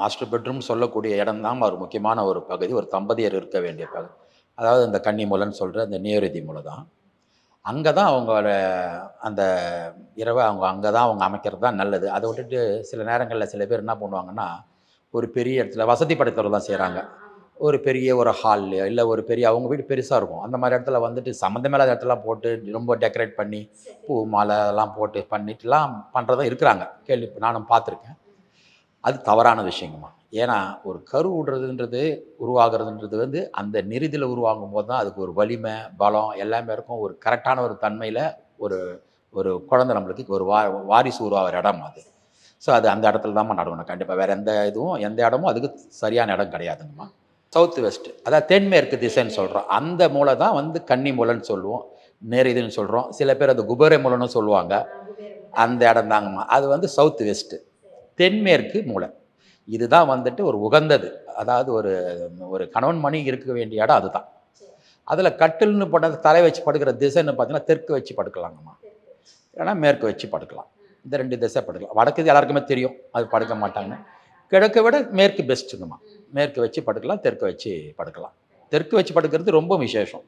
Master bedroom சொல்லக்கூடிய இடம் தான் ஒரு முக்கியமான ஒரு பகுதி. ஒரு தம்பதியர் இருக்க வேண்டிய பகுதி. அதாவது இந்த கன்னி மூலைன்னு சொல்கிற அந்த நேருதி மூலை தான். அங்கே தான் அவங்களோட அந்த இரவை அவங்க அங்கே தான் அவங்க அமைக்கிறது தான் நல்லது. அதை விட்டுட்டு சில நேரங்களில் சில பேர் என்ன பண்ணுவாங்கன்னா ஒரு பெரிய இடத்துல வசதி படைத்தவர் தான் செய்கிறாங்க ஒரு பெரிய ஒரு ஹால்லையோ இல்லை ஒரு பெரிய அவங்க வீடு பெருசாக இருக்கும். அந்த மாதிரி இடத்துல வந்துட்டு சம்மந்தமில்லாத இடத்துலாம் போட்டு ரொம்ப டெக்கரேட் பண்ணி பூ மாலை அதெல்லாம் போட்டு பண்ணிட்டுலாம் பண்ணுறதும் இருக்கிறாங்க. கேள்வி நானும் பார்த்துருக்கேன். அது தவறான விஷயங்கம்மா. ஏன்னா ஒரு கரு விடுறதுன்றது உருவாகிறதுன்றது வந்து அந்த நெறிதில் உருவாகும் போது தான் அதுக்கு ஒரு வலிமை பலம் எல்லாமே இருக்கும். ஒரு கரெக்டான ஒரு தன்மையில் ஒரு ஒரு குழந்தை நம்மளுக்கு ஒரு வா வாரிசு உருவாகிற இடம் அது. ஸோ அது அந்த இடத்துல தான் நடக்கணும். கண்டிப்பாக வேறு எந்த இதுவும் எந்த இடமும் அதுக்கு சரியான இடம் கிடையாதுங்கம்மா. சவுத் வெஸ்ட் அதாவது தென்மேற்கு திசைன்னு சொல்கிறோம் அந்த மூலை தான் வந்து கன்னி மூலைன்னு சொல்லுவோம். நேரிதுன்னு சொல்கிறோம் சில பேர் அது குபேர மூலைன்னு சொல்லுவாங்க. அந்த இடம் தாங்கம்மா. அது வந்து சவுத் வெஸ்ட்டு தென்மேற்கு மூலை. இதுதான் வந்துட்டு ஒரு உகந்தது. அதாவது ஒரு ஒரு கணவன் மணி இருக்க வேண்டிய இடம் அதுதான். அதில் கட்டில்னு போட்டது தலை வச்சு படுக்கிற திசைன்னு பார்த்தீங்கன்னா தெற்கு வச்சு படுக்கலாங்கம்மா. ஏன்னா மேற்கு வச்சு படுக்கலாம். இந்த ரெண்டு திசை படுக்கலாம். வடக்கு இது எல்லாருக்குமே தெரியும். அது படுக்க மாட்டாங்க. கிழக்கை விட மேற்கு பெஸ்ட்டுங்கம்மா மேற்கு வச்சு படுக்கலாம் தெற்கு வச்சு படுக்கலாம். தெற்கு வச்சு படுக்கிறது ரொம்ப விசேஷம்.